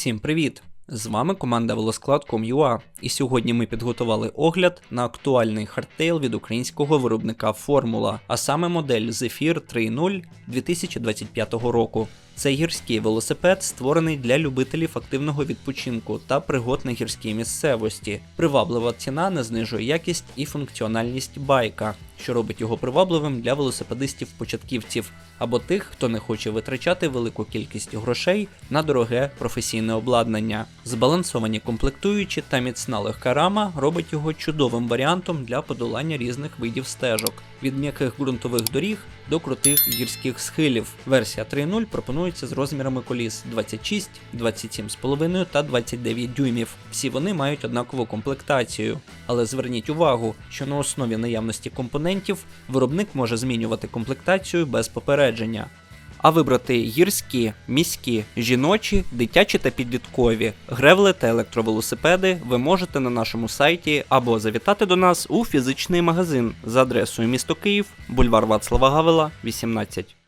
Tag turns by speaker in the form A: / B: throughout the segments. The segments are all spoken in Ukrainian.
A: Всім привіт! З вами команда Велосклад.com.ua і сьогодні ми підготували огляд на актуальний хардтейл від українського виробника Формула, а саме модель Zephyr 3.0 2025 року. Це гірський велосипед, створений для любителів активного відпочинку та пригод на гірській місцевості. Приваблива ціна не знижує якість і функціональність байка, що робить його привабливим для велосипедистів-початківців або тих, хто не хоче витрачати велику кількість грошей на дороге професійне обладнання. Збалансовані комплектуючі та міцна легка рама робить його чудовим варіантом для подолання різних видів стежок від м'яких ґрунтових доріг до крутих гірських схилів. Версія 3.0 пропонується з розмірами коліс 26, 27,5 та 29 дюймів. Всі вони мають однакову комплектацію. Але зверніть увагу, що на основі наявності компонентів виробник може змінювати комплектацію без попередження. А вибрати гірські, міські, жіночі, дитячі та підліткові, гревли та електровелосипеди ви можете на нашому сайті або завітати до нас у фізичний магазин за адресою місто Київ, бульвар Вацлава Гавела, 18.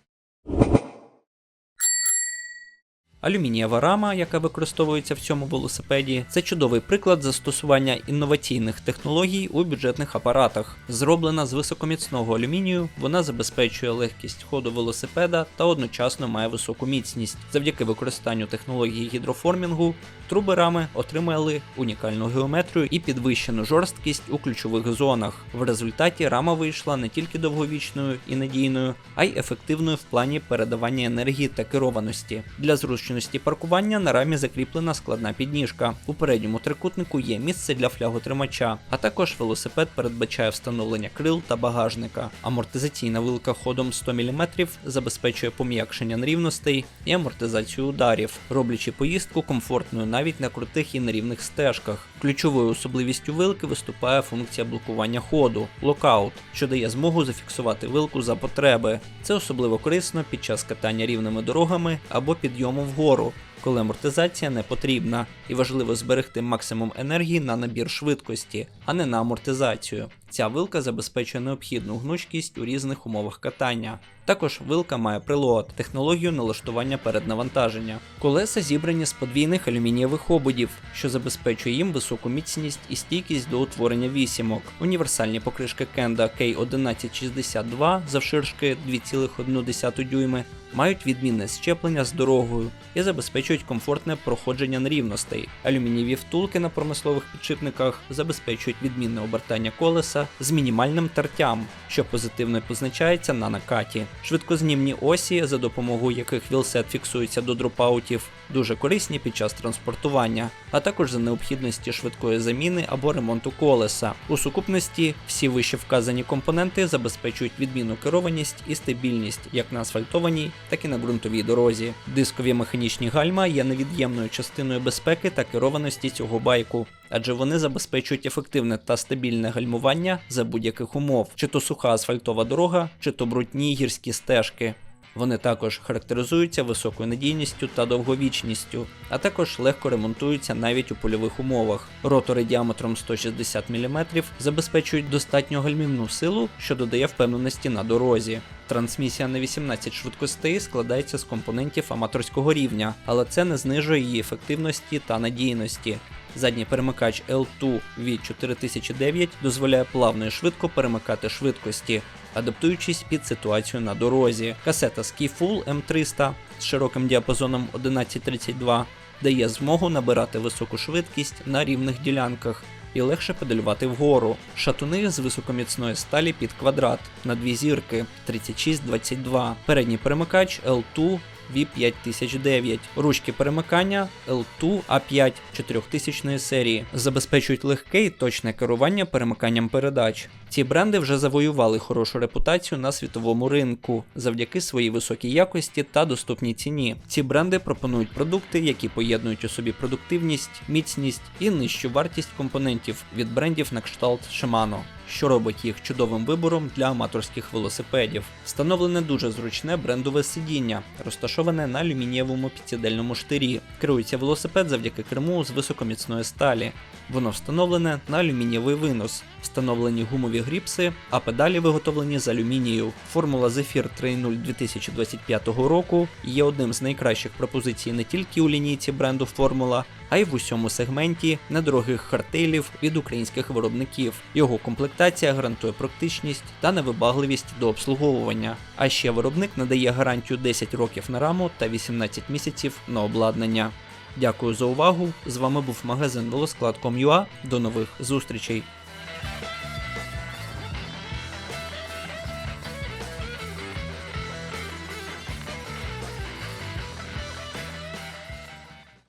A: Алюмінієва рама, яка використовується в цьому велосипеді, це чудовий приклад застосування інноваційних технологій у бюджетних апаратах. Зроблена з високоміцного алюмінію, вона забезпечує легкість ходу велосипеда та одночасно має високу міцність. Завдяки використанню технології гідроформінгу труби рами отримали унікальну геометрію і підвищену жорсткість у ключових зонах. В результаті рама вийшла не тільки довговічною і надійною, а й ефективною в плані передавання енергії та керованості. Для зручності паркування на рамі закріплена складна підніжка. У передньому трикутнику є місце для фляготримача, а також велосипед передбачає встановлення крил та багажника. Амортизаційна вилка ходом 100 мм забезпечує пом'якшення нерівностей і амортизацію ударів, роблячи поїздку комфортною навіть на крутих і нерівних стежках. Ключовою особливістю вилки виступає функція блокування ходу локаут, що дає змогу зафіксувати вилку за потреби. Це особливо корисно під час катання рівними дорогами або підйому вгору вгору. Коли амортизація не потрібна, і важливо зберегти максимум енергії на набір швидкості, а не на амортизацію. Ця вилка забезпечує необхідну гнучкість у різних умовах катання. Також вилка має прилот, технологію налаштування переднавантаження. Колеса зібрані з подвійних алюмінієвих ободів, що забезпечує їм високу міцність і стійкість до утворення вісімок. Універсальні покришки Kenda K1162 завширшки 2,1 дюйми мають відмінне щеплення з дорогою і забезпечують комфортне проходження нерівностей. Алюмінієві втулки на промислових підшипниках забезпечують відмінне обертання колеса з мінімальним тертям, що позитивно позначається на накаті. Швидкознімні осі, за допомогою яких вілсет фіксується до дропаутів, дуже корисні під час транспортування, а також за необхідності швидкої заміни або ремонту колеса. У сукупності всі вище вказані компоненти забезпечують відмінну керованість і стабільність як на асфальтованій, так і на ґрунтовій дорозі. Дискові механічні гальма є невід'ємною частиною безпеки та керованості цього байку, адже вони забезпечують ефективне та стабільне гальмування за будь-яких умов, чи то суха асфальтова дорога, чи то брудні гірські стежки. Вони також характеризуються високою надійністю та довговічністю, а також легко ремонтуються навіть у польових умовах. Ротори діаметром 160 мм забезпечують достатню гальмівну силу, що додає впевненості на дорозі. Трансмісія на 18 швидкостей складається з компонентів аматорського рівня, але це не знижує її ефективності та надійності. Задній перемикач L2 від 4009 дозволяє плавно і швидко перемикати швидкості, адаптуючись під ситуацію на дорозі. Касета Skifull M300 з широким діапазоном 1132 дає змогу набирати високу швидкість на рівних ділянках. І легше педалювати вгору. Шатуни з високоміцної сталі під квадрат на дві зірки 3622. Передній перемикач L2 V5009. Ручки перемикання L2 A5 4000 серії забезпечують легке і точне керування перемиканням передач. Ці бренди вже завоювали хорошу репутацію на світовому ринку завдяки своїй високій якості та доступній ціні. Ці бренди пропонують продукти, які поєднують у собі продуктивність, міцність і нижчу вартість компонентів від брендів на кшталт Shimano. Що робить їх чудовим вибором для аматорських велосипедів. Встановлене дуже зручне брендове сидіння, розташоване на алюмінієвому підсідельному штирі. Керується велосипед завдяки керму з високоміцної сталі. Воно встановлене на алюмінієвий винос, встановлені гумові гріпси, а педалі виготовлені з алюмінію. Формула Zephyr 3.0 2025 року є одним з найкращих пропозицій не тільки у лінійці бренду Формула, а й в усьому сегменті недорогих хартелів від українських виробників. Його комплектація гарантує практичність та невибагливість до обслуговування. А ще виробник надає гарантію 10 років на раму та 18 місяців на обладнання. Дякую за увагу. З вами був магазин велосклад.com.ua. До нових зустрічей.